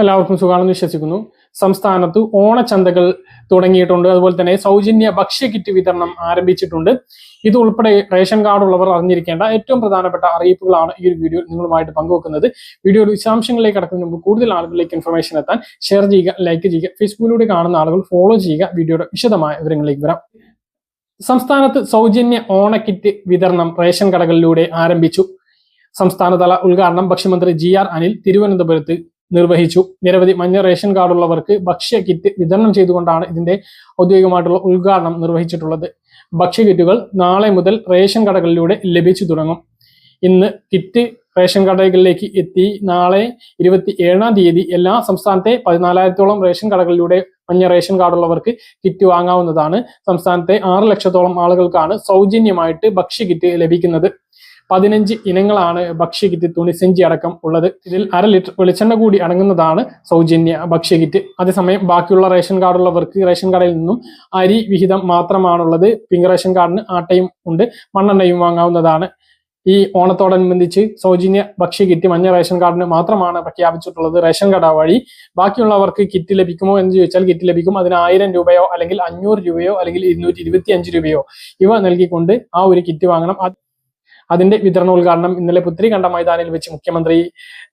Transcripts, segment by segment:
എല്ലാവർക്കും സുഖമാണെന്ന് വിശ്വസിക്കുന്നു. സംസ്ഥാനത്ത് ഓണച്ചന്തകൾ തുടങ്ങിയിട്ടുണ്ട്. അതുപോലെ തന്നെ സൗജന്യ ഭക്ഷ്യ കിറ്റ് വിതരണം ആരംഭിച്ചിട്ടുണ്ട്. ഇതുൾപ്പെടെ റേഷൻ കാർഡ് ഉള്ളവർ അറിഞ്ഞിരിക്കേണ്ട ഏറ്റവും പ്രധാനപ്പെട്ട അറിയിപ്പുകളാണ് ഈ ഒരു വീഡിയോ നിങ്ങളുമായിട്ട് പങ്കുവെക്കുന്നത്. വീഡിയോയുടെ വിശദാംശങ്ങളിലേക്ക് കടക്കുന്നതിന് മുമ്പ് കൂടുതൽ ആളുകളിലേക്ക് ഇൻഫർമേഷൻ എത്താൻ ഷെയർ ചെയ്യുക ലൈക്ക് ചെയ്യുക ഫേസ്ബുക്കിലൂടെ കാണുന്ന ആളുകൾ ഫോളോ ചെയ്യുക വീഡിയോയുടെ വിശദമായ വിവരങ്ങളിലേക്ക് വരാം. സംസ്ഥാനത്ത് സൗജന്യ ഓണക്കിറ്റ് വിതരണം റേഷൻ കടകളിലൂടെ ആരംഭിച്ചു. സംസ്ഥാനതല ഉദ്ഘാടനം ഭക്ഷ്യമന്ത്രി ജി ആർ അനിൽ തിരുവനന്തപുരത്ത് നിർവഹിച്ചു. നിരവധി മഞ്ഞ റേഷൻ കാർഡുള്ളവർക്ക് ഭക്ഷ്യ കിറ്റ് വിതരണം ചെയ്തുകൊണ്ടാണ് ഇതിന്റെ ഔദ്യോഗികമായിട്ടുള്ള ഉദ്ഘാടനം നിർവഹിച്ചിട്ടുള്ളത്. ഭക്ഷ്യ കിറ്റുകൾ നാളെ മുതൽ റേഷൻ കടകളിലൂടെ ലഭിച്ചു തുടങ്ങും. ഇന്ന് കിറ്റ് റേഷൻ കടകളിലേക്ക് എത്തി. നാളെ ഇരുപത്തി ഏഴാം തീയതി എല്ലാ സംസ്ഥാനത്തെ പതിനാലായിരത്തോളം റേഷൻ കടകളിലൂടെ മഞ്ഞ റേഷൻ കാർഡുള്ളവർക്ക് കിറ്റ് വാങ്ങാവുന്നതാണ്. സംസ്ഥാനത്തെ ആറ് ലക്ഷത്തോളം ആളുകൾക്കാണ് സൗജന്യമായിട്ട് ഭക്ഷ്യ കിറ്റ് ലഭിക്കുന്നത്. പതിനഞ്ച് ഇനങ്ങളാണ് ഭക്ഷ്യ കിറ്റ് തുണിസഞ്ചി അടക്കം ഉള്ളത്. ഇതിൽ അര ലിറ്റർ വെളിച്ചെണ്ണ കൂടി അടങ്ങുന്നതാണ് സൗജന്യ ഭക്ഷ്യ കിറ്റ് അതേസമയം ബാക്കിയുള്ള റേഷൻ കാർഡുള്ളവർക്ക് റേഷൻ കടയിൽ നിന്നും അരി വിഹിതം മാത്രമാണുള്ളത്. പിങ്ക് റേഷൻ കാർഡിന് ആട്ടയും ഉണ്ട് മണ്ണെണ്ണയും വാങ്ങാവുന്നതാണ്. ഈ ഓണത്തോടനുബന്ധിച്ച് സൗജന്യ ഭക്ഷ്യ കിറ്റ് മഞ്ഞ റേഷൻ കാർഡിന് മാത്രമാണ് പ്രഖ്യാപിച്ചിട്ടുള്ളത് റേഷൻ കട വഴി. ബാക്കിയുള്ളവർക്ക് കിറ്റ് ലഭിക്കുമോ എന്ന് ചോദിച്ചാൽ കിറ്റ് ലഭിക്കും. അതിന് ആയിരം രൂപയോ അല്ലെങ്കിൽ അഞ്ഞൂറ് രൂപയോ അല്ലെങ്കിൽ ഇരുന്നൂറ്റി രൂപയോ ഇവ നൽകിക്കൊണ്ട് ആ ഒരു കിറ്റ് വാങ്ങണം. അതിന്റെ വിതരണോദ്ഘാടനം ഇന്നലെ പുത്രികണ്ഠ മൈതാനിൽ വെച്ച് മുഖ്യമന്ത്രി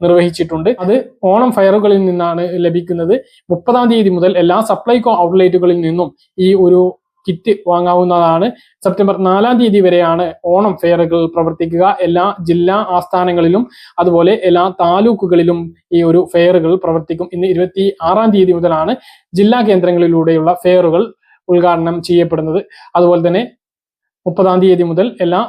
നിർവഹിച്ചിട്ടുണ്ട്. അത് ഓണം ഫയറുകളിൽ നിന്നാണ് ലഭിക്കുന്നത്. മുപ്പതാം തീയതി മുതൽ എല്ലാ സപ്ലൈകോ ഔട്ട്ലെറ്റുകളിൽ നിന്നും ഈ ഒരു കിറ്റ് വാങ്ങാവുന്നതാണ്. സെപ്റ്റംബർ നാലാം തീയതി വരെയാണ് ഓണം ഫെയറുകൾ പ്രവർത്തിക്കുക. എല്ലാ ജില്ലാ ആസ്ഥാനങ്ങളിലും അതുപോലെ എല്ലാ താലൂക്കുകളിലും ഈ ഒരു ഫെയറുകൾ പ്രവർത്തിക്കും. ഇന്ന് ഇരുപത്തി ആറാം തീയതി മുതലാണ് ജില്ലാ കേന്ദ്രങ്ങളിലൂടെയുള്ള ഫെയറുകൾ ഉദ്ഘാടനം ചെയ്യപ്പെടുന്നത്. അതുപോലെ തന്നെ മുപ്പതാം തീയതി മുതൽ എല്ലാ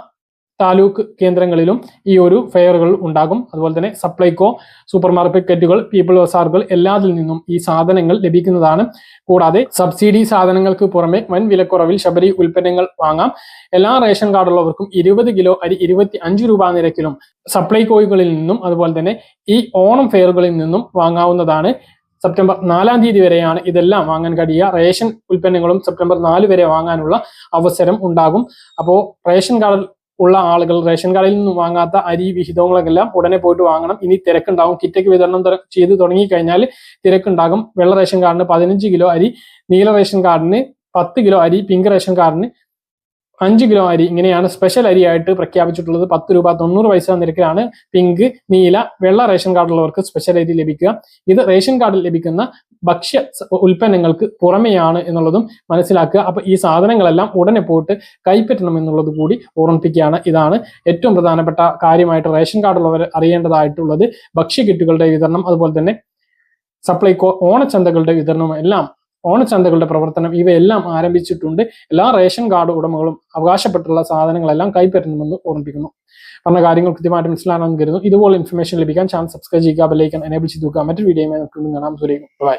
താലൂക്ക് കേന്ദ്രങ്ങളിലും ഈ ഒരു ഫെയറുകൾ ഉണ്ടാകും. അതുപോലെ തന്നെ സപ്ലൈകോ സൂപ്പർ മാർക്കറ്റുകൾ പീപ്പിൾ ബസാറുകൾ എല്ലാതിൽ നിന്നും ഈ സാധനങ്ങൾ ലഭിക്കുന്നതാണ്. കൂടാതെ സബ്സിഡി സാധനങ്ങൾക്ക് പുറമെ വൻ വിലക്കുറവിൽ ശബരി ഉൽപ്പന്നങ്ങൾ വാങ്ങാം. എല്ലാ റേഷൻ കാർഡുള്ളവർക്കും ഇരുപത് കിലോ അരി ഇരുപത്തി അഞ്ച് രൂപ നിരക്കിലും സപ്ലൈകോകളിൽ നിന്നും അതുപോലെ തന്നെ ഈ ഓണം ഫെയറുകളിൽ നിന്നും വാങ്ങാവുന്നതാണ്. സെപ്റ്റംബർ നാലാം തീയതി വരെയാണ് ഇതെല്ലാം വാങ്ങാൻ കഴിയുക. റേഷൻ ഉൽപ്പന്നങ്ങളും സെപ്റ്റംബർ നാല് വരെ വാങ്ങാനുള്ള അവസരം ഉണ്ടാകും. അപ്പോൾ റേഷൻ കാർഡ് ഉള്ള ആളുകൾ റേഷൻ കടയിൽ നിന്ന് വാങ്ങാത്ത അരി വിഹിതങ്ങളെല്ലാം ഉടനെ പോയിട്ട് വാങ്ങണം. ഇനി തിരക്കുണ്ടാകും കിറ്റയ്ക്ക് വിതരണം ചെയ്ത് തുടങ്ങി കഴിഞ്ഞാൽ തിരക്കുണ്ടാകും. വെള്ള റേഷൻ കാർഡിന് പതിനഞ്ച് കിലോ അരി നീല റേഷൻ കാർഡിന് പത്ത് കിലോ അരി പിങ്ക് റേഷൻ കാർഡിന് അഞ്ച് കിലോ അരി ഇങ്ങനെയാണ് സ്പെഷ്യൽ അരിയായിട്ട് പ്രഖ്യാപിച്ചിട്ടുള്ളത്. പത്ത് രൂപ തൊണ്ണൂറ് പൈസ നിരക്കിലാണ് പിങ്ക് നീല വെള്ള റേഷൻ കാർഡുള്ളവർക്ക് സ്പെഷ്യൽ അരി ലഭിക്കുക. ഇത് റേഷൻ കാർഡിൽ ലഭിക്കുന്ന ഭക്ഷ്യ ഉൽപ്പന്നങ്ങൾക്ക് പുറമെയാണ് എന്നുള്ളതും മനസ്സിലാക്കുക. അപ്പൊ ഈ സാധനങ്ങളെല്ലാം ഉടനെ പോയിട്ട് കൈപ്പറ്റണം എന്നുള്ളത് കൂടി ഓർമ്മിപ്പിക്കുകയാണ്. ഇതാണ് ഏറ്റവും പ്രധാനപ്പെട്ട കാര്യമായിട്ട് റേഷൻ കാർഡുള്ളവർ അറിയേണ്ടതായിട്ടുള്ളത്. ഭക്ഷ്യ കിറ്റുകളുടെ വിതരണം അതുപോലെ തന്നെ സപ്ലൈകോ ഓണച്ചന്തകളുടെ വിതരണം എല്ലാം ഓണച്ചന്തകളുടെ പ്രവർത്തനം ഇവയെല്ലാം ആരംഭിച്ചിട്ടുണ്ട്. എല്ലാ റേഷൻ കാർഡ് ഉടമകളും അവകാശപ്പെട്ടുള്ള സാധനങ്ങളെല്ലാം കൈപ്പറ്റണമെന്ന് ഓർമ്മിപ്പിക്കുന്നു. പറഞ്ഞ കാര്യങ്ങൾ കൃത്യമായിട്ട് മനസ്സിലാണെന്ന് കരുതുന്നു. ഇതുപോലെ ഇൻഫർമേഷൻ ലഭിക്കാൻ ചാനൽ സബ്സ്ക്രൈബ് ചെയ്യുക ബെല്ലൈക്കൻ എനേബിൾ ചെയ്തു മറ്റൊരു വീഡിയോയുമായി നമുക്ക് കാണാം. സുരേഖ് ബൈ